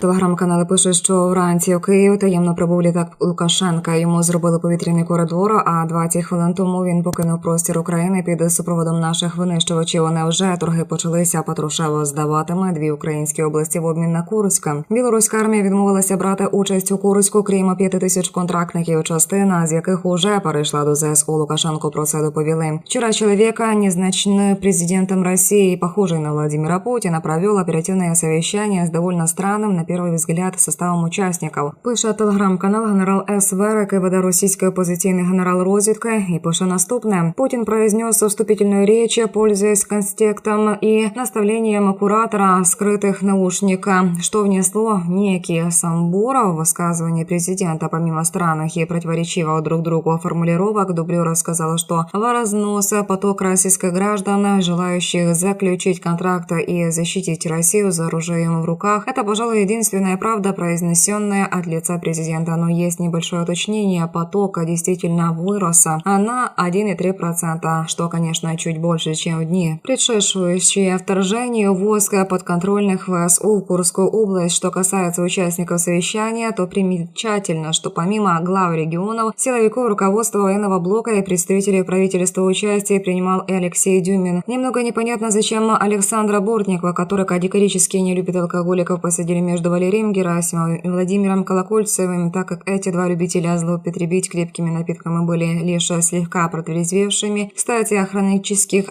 Телеграм-канали пишуть, що вранці у Київ таємно прибув літак Лукашенка. Йому зробили повітряний коридор. А 20 хвилин тому він покинув простір України під супроводом наших винищувачів. Невже торги почалися? Патрушево здаватиме дві українські області в обмін на Курська. Білоруська армія відмовилася брати участь у Курську, крім п'яти тисяч контрактників. Частина з яких уже перейшла до ЗСУ. Лукашенко про це доповіли. Вчора чоловіка, незначний президентом Росії, похожий на Владимира Путина, провел оперативное совещание с довольно странным, на первый взгляд, составом участников. Пише телеграм-канал генерал СВ, який веде російський опозиційний генерал розвідки, і пише наступне: Путін произнес вступительную речь, пользуясь конспектом и наставлением куратора скрытых наушника, что внесло некие самбура в высказывание президента. Помимо странных и противоречивых друг другу формулировок, Дублю рассказала, что в разнос поток российских граждан, желающих заключить контракт и защитить Россию за оружием в руках, это, пожалуй, единственная правда, произнесенная от лица президента. Но есть небольшое уточнение. Поток действительно вырос на 1,3%, что, конечно, чуть больше, чем в дни, предшествующие вторжению войска подконтрольных ВСУ в Курскую область. Что касается участников совещания, то примечательно, что помимо глав регионов, силовиков руководства военного блока и представителей правительства участие принимал и Алексей Дюмин. Немного непонятно, зачем Александра Бортникова, который категорически не любит алкоголиков, посадили между Валерием Герасимовым и Владимиром Колокольцевым, так как эти два любителя злоупотребить крепкими напитками были лишь слегка протрезвевшими. Кстати, о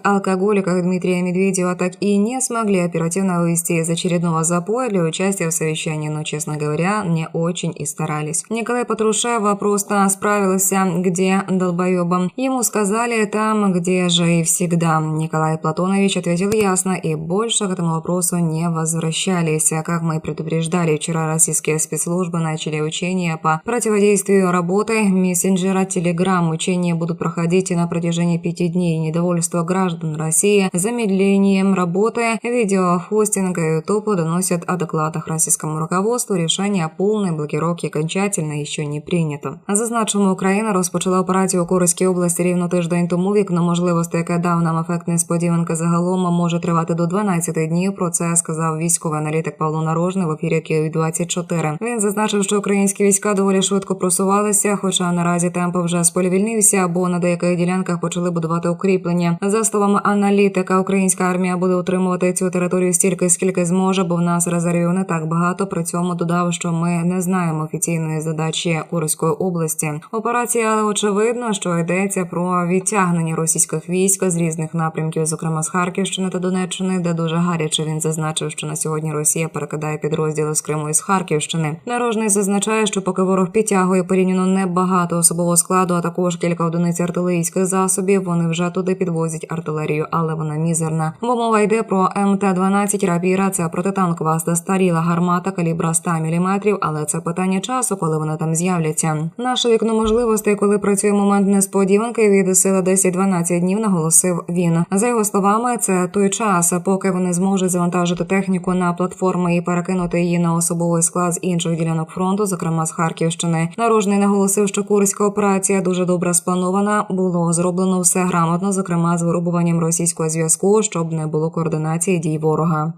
алкоголиках Дмитрия Медведева так и не смогли оперативно вывести из очередного запоя для участия в совещании, но, честно говоря, не очень и старались. Николай Патрушева просто справился, где долбоебом. Ему сказали там, где же и всегда. Николай Платонович ответил ясно и больше к этому вопросу не возвращались. Как мы предупреждали, вчера российские спецслужбы начали учения по противодействию работы мессенджера Telegram. Учения будут проходить на протяжении пяти дней. Недовольство граждан России замедлением работы видеохостинга YouTube доносят о докладах российскому руководству. Решение о полной блокировке окончательно еще не прийнято. Зазначимо, Україна розпочала операцію у Курській області рівно тиждень тому. Вікно можливостей, яке дав нам ефект несподіванка загалом, може тривати до 12 днів. Про це сказав військовий аналітик Павло Нарожний в ефірі Київ 24 Він зазначив, що українські війська доволі швидко просувалися, хоча наразі темп вже сповільнився, або на деяких ділянках почали будувати укріплення. За словами аналітика, українська армія буде утримувати цю територію стільки, скільки зможе, бо в нас резервів не так багато. При цьому додав, що ми не знаємо офіційної задачі Курської області. Операція, але очевидно, що йдеться про відтягнення російських військ з різних напрямків, зокрема з Харківщини та Донеччини, де дуже гаряче він зазначив, що на сьогодні Росія перекидає підрозділи з Криму і з Харківщини. Нарожний зазначає, що поки ворог підтягує порівняно небагато особового складу, а також кілька одиниць артилерійських засобів. Вони вже туди підвозять артилерію, але вона мізерна. Бо мова йде про МТ-12 «Рапіра». Це протитанкова застаріла гармата калібра 100 мм, але це питання часу, коли вони там з'являться. Наше вікно можливостей, коли працює момент несподіванки, від сили 10-12 днів, наголосив він. За його словами, це той час, поки вони зможуть завантажити техніку на платформи і перекинути її на особовий склад з інших ділянок фронту, зокрема з Харківщини. Наружний наголосив, що курська операція дуже добре спланована. Було зроблено все грамотно, зокрема з вирубуванням російського зв'язку, щоб не було координації дій ворога.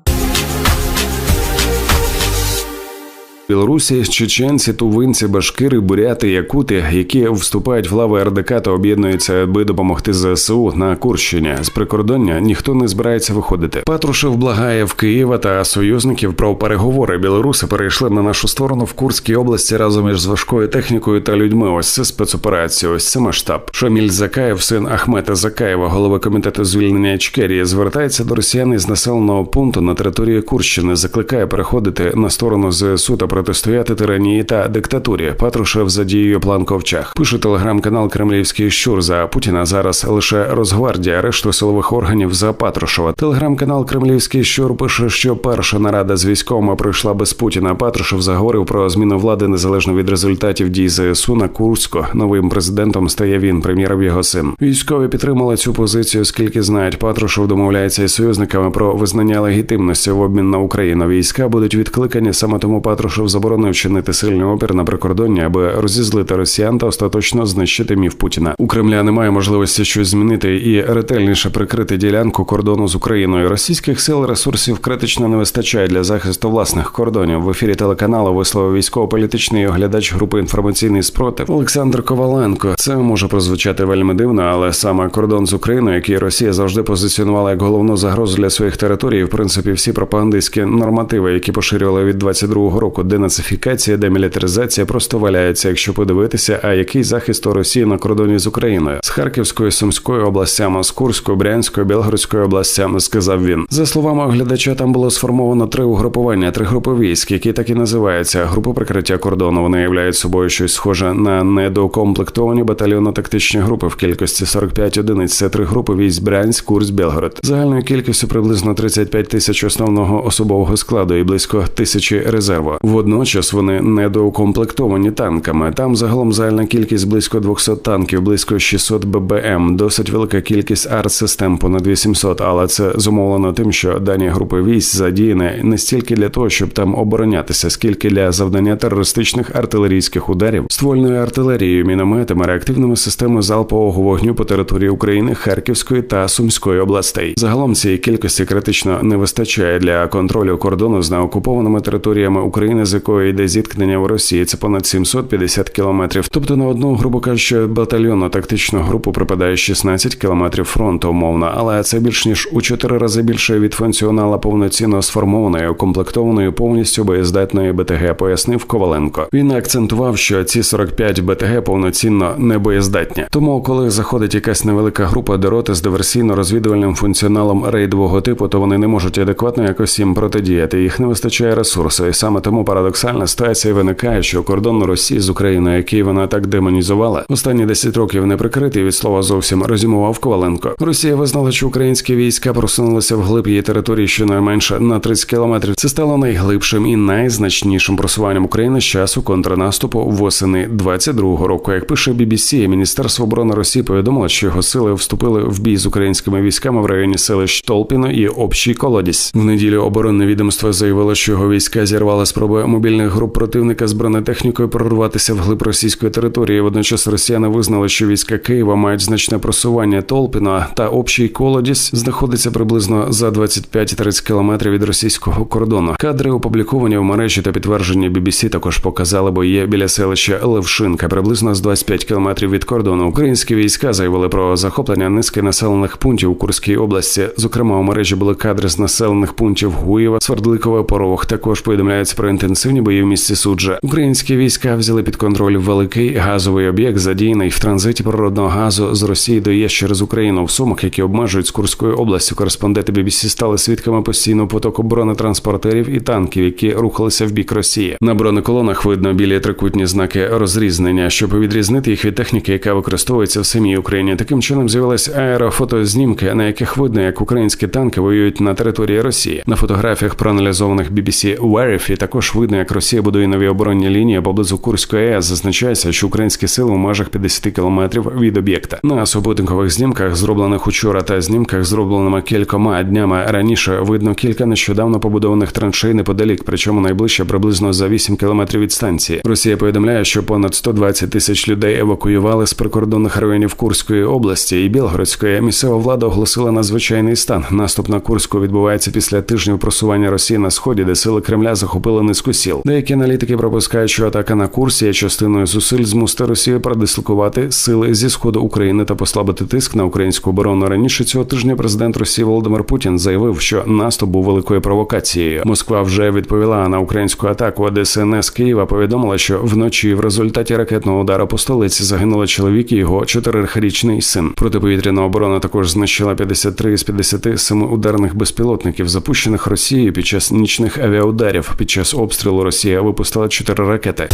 Білорусі, чеченці, тувинці, башкири, буряти, якути, які вступають в лави РДК та об'єднуються, аби допомогти ЗСУ на Курщині. З прикордоння ніхто не збирається виходити. Патрушев благає в Києва та союзників про переговори. Білоруси перейшли на нашу сторону в Курській області разом із важкою технікою та людьми. Ось це спецоперація. Ось це масштаб. Шаміль Закаєв, син Ахмета Закаєва, голова комітету звільнення Ічкерії, звертається до росіян із населеного пункту на території Курщини. Закликає переходити на сторону ЗСУ та протистояти тиранії та диктатурі. Патрушев задіює план ковчах. Пише телеграм-канал Кремлівський щур за Путіна. Зараз лише Росгвардія, решту силових органів за Патрушева. Телеграм-канал Кремлівський щур пише, що перша нарада з військовими пройшла без Путіна. Патрушев заговорив про зміну влади незалежно від результатів дій ЗСУ на Курську. Новим президентом стає він, прем'єров його син. Військові підтримали цю позицію, скільки знають. Патрушев домовляється із союзниками про визнання легітимності в обмін на Україну. Війська будуть відкликані саме тому Патрушев заборонив чинити сильний опір на прикордонні, аби розізлити росіян та остаточно знищити міф Путіна. У Кремля немає можливості щось змінити і ретельніше прикрити ділянку кордону з Україною. Російських сил ресурсів критично не вистачає для захисту власних кордонів. В ефірі телеканалу висловив військово-політичний оглядач групи інформаційний спротив Олександр Коваленко. Це може прозвучати вельми дивно, але саме кордон з Україною, який Росія завжди позиціонувала як головну загрозу для своїх територій, в принципі, всі пропагандистські нормативи, які поширювали від 22-го року, денацифікація, демілітаризація, просто валяються, якщо подивитися, а який захист у Росії на кордоні з Україною з Харківською, Сумською областями, з Курською, Брянською, Білгородською областями, сказав він. За словами оглядача, там було сформовано три угрупування, три групи військ, які так і називаються група прикриття кордону. Вони являють собою щось схоже на недоукомплектовані батальйонно-тактичні групи в кількості 45 одиниць. Це три групи військ Брянськ, Курськ, Білгород. Загальною кількістю приблизно 35 тисяч основного особового складу і близько тисячі резерву. Водночас вони недоукомплектовані танками. Там загалом загальна кількість близько 200 танків, близько 600 ББМ, досить велика кількість артсистем, понад 800, але це зумовлено тим, що дані групи військ задіяні не стільки для того, щоб там оборонятися, скільки для завдання терористичних артилерійських ударів, ствольною артилерією, мінометами, реактивними системами залпового вогню по території України, Харківської та Сумської областей. Загалом цієї кількості критично не вистачає для контролю кордону з неокупованими територіями України, з якої йде зіткнення в Росії. Це понад 750 кілометрів. Тобто на одну, грубо кажучи, батальйонну тактичну групу припадає 16 кілометрів фронту, умовно, але це більш ніж у чотири рази більше від функціонала повноцінно сформованої, укомплектованої повністю боєздатної БТГ, пояснив Коваленко. Він акцентував, що ці 45 БТГ повноцінно не боєздатні. Тому, коли заходить якась невелика група до роти з диверсійно-розвідувальним функціоналом рейдового типу, то вони не можуть адекватно якось їм протидіяти. Їх не вистачає ресурсу, і саме тому парадоксальна ситуація виникає, що кордон Росії з Україною, який вона так демонізувала, останні 10 років не прикритий від слова зовсім розумував Коваленко. Росія визнала, що українські війська просунулися вглиб її території щонайменше на 30 кілометрів. Це стало найглибшим і найзначнішим просуванням України з часу контрнаступу восени 22-го року. Як пише BBC, Міністерство оборони Росії повідомило, що його сили вступили в бій з українськими військами в районі селищ Толпіно і Общий Колодязь. В неділю оборонне відомство заявило, що його війська зірвали спроби мобільних груп противника з бронетехнікою прорватися вглиб російської території. Водночас росіяни визнали, що війська Києва мають значне просування Толпіно та Общий Колодязь знаходиться приблизно за 25-30 кілометрів від російського кордону. Кадри опубліковані в мережі та підтвердження BBC також показали бої біля селища Левшинка, приблизно з 25 кілометрів від кордону. Українські війська заявили про захоплення низки населених пунктів у Курській області. Зокрема, у мережі були кадри з населених пунктів Гуєва, Свердликове, Порог. Також повідомляється про інтенсивні бої в місті Суджа. Українські війська взяли під контроль великий газовий об'єкт, задіяний в транзиті природного газу з Росії до ЄС через Україну в сумах, які обмежують з Курською областю. Кореспонденти BBC стали свідками постійного потоку бронетранспортерів і танків, які рухалися в бік Росії. На бронеколонах видно білі трикутні знаки розрізнення, щоб відрізнити їх від техніки, яка використовується в самій Україні. Таким чином з'явились аерофотознімки, на яких видно, як українські танки воюють на території Росії. На фотографіях, проаналізованих BBC Верифі, також видно, як Росія будує нові оборонні лінії поблизу Курської АЕС. Зазначається, що українські сили у межах 50 кілометрів від об'єкта. На супутникових знімках, зроблених учора, та знімках, зробленими кількома днями раніше, видно кілька нещодавно побудованих траншей неподалік, причому найближче приблизно за 8 кілометрів від станції. Росія повідомляє, що понад 120 тисяч людей евакуювали з прикордонних районів Курської області і Білгородської. Місцева влада оголосила надзвичайний стан. Наступ на Курську відбувається після тижнів просування Росії на сході, де сили Кремля захопили низку сіл. Деякі аналітики пропускають, що атака на курсі є частиною зусиль змусити Росію продислокувати сили зі сходу України та послабити тиск на українську оборону. Раніше цього тижня президент Росії Володимир Путін заявив, що наступ був великою провокацією. Москва вже відповіла на українську атаку. ДСНС Києва повідомила, що вночі в результаті ракетного удару по столиці загинули чоловік і його чотирирічний син. Протиповітряна оборона також знищила 53 з 57 ударних безпілотників, запущених Росією під час нічних авіаударів. Під час обстрілу Росія випустила чотири ракети.